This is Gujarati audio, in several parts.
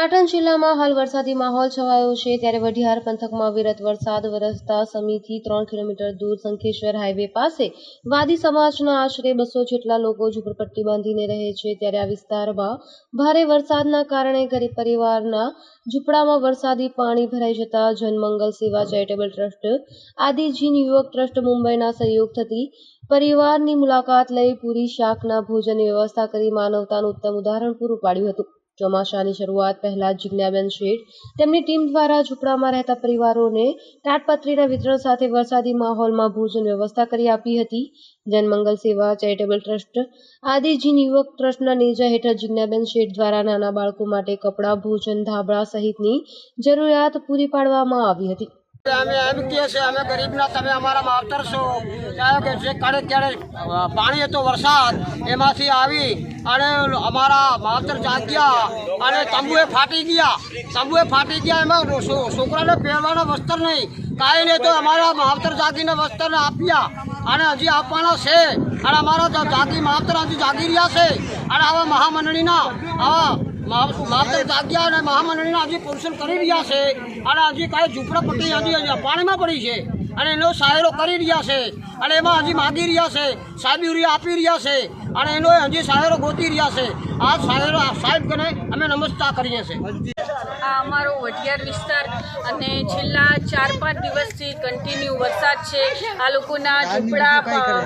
પાટણ જિલ્લામાં હાલ વરસાદી માહોલ છવાયો છે. ત્યારે વઢિયાર પંથકમાં વિરત વરસાદ વરસતા સમીથી ત્રણ કિલોમીટર દૂર શંખેશ્વર હાઈવે પાસે વાદી સમાજના આશરે બસો જેટલા લોકો ઝૂંપડપટ્ટી બાંધીને રહે છે. ત્યારે આ વિસ્તારમાં ભારે વરસાદના કારણે ગરીબ પરિવારના ઝૂંપડામાં વરસાદી પાણી ભરાઈ જતા જનમંગલ સેવા ચેરિટેબલ ટ્રસ્ટ, આદિજીન યુવક ટ્રસ્ટ મુંબઈના સહયોગ થતી પરિવારની મુલાકાત લઈ પૂરી શાકના ભોજનની વ્યવસ્થા કરી માનવતાનું ઉત્તમ ઉદાહરણ પૂરું પાડ્યું હતું. ચોમાસાની શરૂઆત પહેલા જિજ્ઞાબેન શેઠ તેમની ટીમ દ્વારા ઝૂંપડામાં રહેતા પરિવારોને તાટપત્રીના વિતરણ સાથે વરસાદી માહોલમાં ભોજન વ્યવસ્થા કરી આપી હતી. જનમંગલ સેવા, ચેરિટેબલ ટ્રસ્ટ આદિજીન યુવક ટ્રસ્ટના નેજા હેઠળ જિજ્ઞાબેન શેઠ દ્વારા નાના બાળકો માટે કપડાં, ભોજન, ધાબળા સહિતની જરૂરિયાત પૂરી પાડવામાં આવી હતી. અમે એમ કહે છે, અમે ગરીબના તમે અમારા માવતર છો. ચાહે કે જે કાળે ક્યારે પાણી હતો વરસાદ, એમાંથી આવી અને અમારા માવતર જાગ્યા અને તંબુએ ફાટી ગયા. તંબુએ ફાટી ગયા એમાં છોકરાને પહેરવાના વસ્ત્ર નહીં. કાંઈ નહીં તો અમારા માવતર જાગીને વસ્ત્ર આપ્યા અને હજી આપવાના છે. અને અમારા જાગી, માવતર હજી જાગી રહ્યા છે. અને આવા મહામંડળીના, આવા માવતર જાગ્યા અને મહામંડળીના હજી પોષણ કરી રહ્યા છે. અને હજી કાંઈ ઝૂંપડાપટ્ટી હજી પાણીમાં પડી છે. અને એનો સહાયરો કરી રહ્યા છે. અને એમાં હજી માગી રહ્યા છે. સાહેબી આપી રહ્યા છે. અને એનો હજી સહાયરો ગોતી રહ્યા છે. આ સહાયરો સાહેબ કને અમે નમસ્કાર કરીએ છીએ. આ અમારો વઢિયાર વિસ્તાર અને છેલ્લા ચાર પાંચ દિવસથી કન્ટિન્યુ વરસાદ છે. આ લોકોના ઝૂંપડા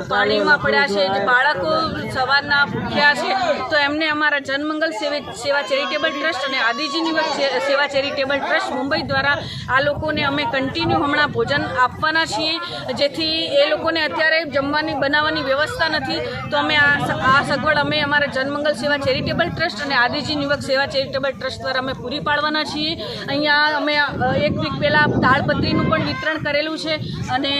પાણીમાં પડ્યા છે બાળકો સવારના ભૂખ્યા છે. તો એમને અમારા જનમંગલ સેવે- સેવા ચેરિટેબલ ટ્રસ્ટ અને આદિજી યુવક સેવા ચેરિટેબલ ટ્રસ્ટ મુંબઈ દ્વારા આ લોકોને અમે કન્ટિન્યુ હમણાં ભોજન આપવાના છીએ. જેથી એ લોકોને અત્યારે જમવાની બનાવવાની વ્યવસ્થા નથી. તો અમે આ સગવડ અમે અમારા જનમંગલ સેવા ચેરિટેબલ ટ્રસ્ટ અને આદિજી યુવક સેવા ચેરિટેબલ ટ્રસ્ટ દ્વારા અમે પૂરી પાડવાના છીએ અહીંયા અમે એક વીક પહેલાં તાળપત્રીનું પણ વિતરણ કરેલું છે અને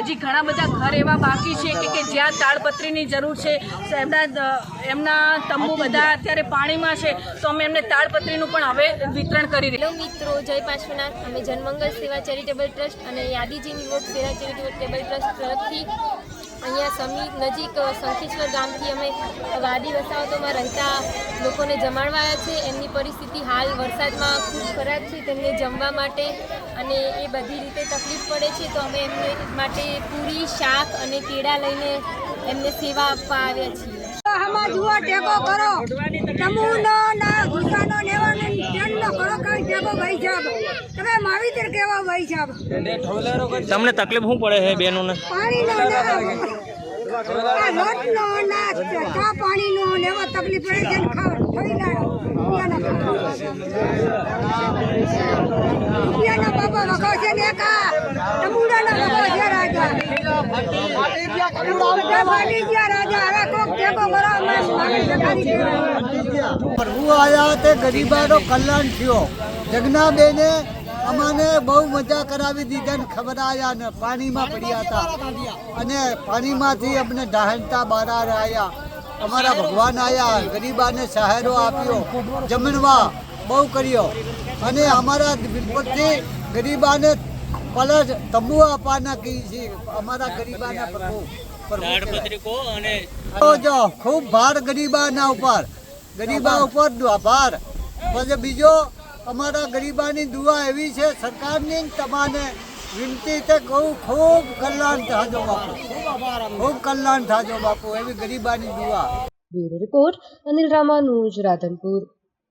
હજી ઘણા બધા ઘર એવા બાકી છે કે કે જ્યાં તાળપત્રીની જરૂર છે એમના એમના તંબુ બધા અત્યારે પાણીમાં છે, તો અમે એમને તાળપત્રીનું પણ હવે વિતરણ કરી રહ્યું મિત્રો, જય પાર્શ્વનાથ. અમે જનમંગલ સેવા ચેરિટેબલ ટ્રસ્ટ અને યાદીજી યુવક સેવા ચેરિટેબલ ટ્રસ્ટ તરફથી અહીંયા સમી નજીક શંખેશ્વર ગામથી અમે વાદી વસાહતોમાં રહેતા લોકોને જમાડવા આવ્યા છે. એમની પરિસ્થિતિ હાલ વરસાદમાં ખૂબ ખરાબ છે. તેમને જમવા માટે અને એ બધી રીતે તકલીફ પડે છે. તો અમે એમને માટે પૂરી શાક અને કેળા લઈને એમને સેવા આપવા આવ્યા છીએ. આમાં જુઓ ટેકો કરો. તમુનો ના ગુસાનો નેવાનો તેલનો કરો કઈ ટેકો ભાઈ સાહેબ તમે માવીતર કેવા ભાઈ સાહેબ તમને તકલીફ શું પડે છે બેનોને? પાણીનો ના. લોટ નો ના ચા પાણી નો લેવા તકલીફ પડે છે ખાવ થઈ ના બાપા વખો છે ને કા છે રાજા પ્રભુ આયા તે ગરીબાનો કલ્યાણ થયો. જગનાબેને અમને બહુ મજા કરાવી દીધા ને ખબરાયા ને પાણીમાં પડ્યા હતા. અને પાણીમાંથી અમને ઢાંકતા બહાર આવ્યા અમારા ભગવાન આવ્યા ગરીબાને સહારો આપ્યો, જમણવા બહુ કર્યો. અને અમારા બિલપુરથી ગરીબાને પલસ તંબુ આપવાના કહી છે અમારા ગરીબાના પ્રભુ અને તો જો ખૂબ ભાર ગરીબાના ઉપર. ગરીબા ઉપર દુ- ભાર. પછી બીજો અમારા ગરીબાની દુઆ એવી છે સરકારની તમાને તમારે વિનંતી છે કહું ખૂબ કલ્યાણ થાજો બાપુ. ખૂબ કલ્યાણ થાજો બાપુ એવી ગરીબાની દુઆ. Bureau report Anil Ramanuj Radhanpur.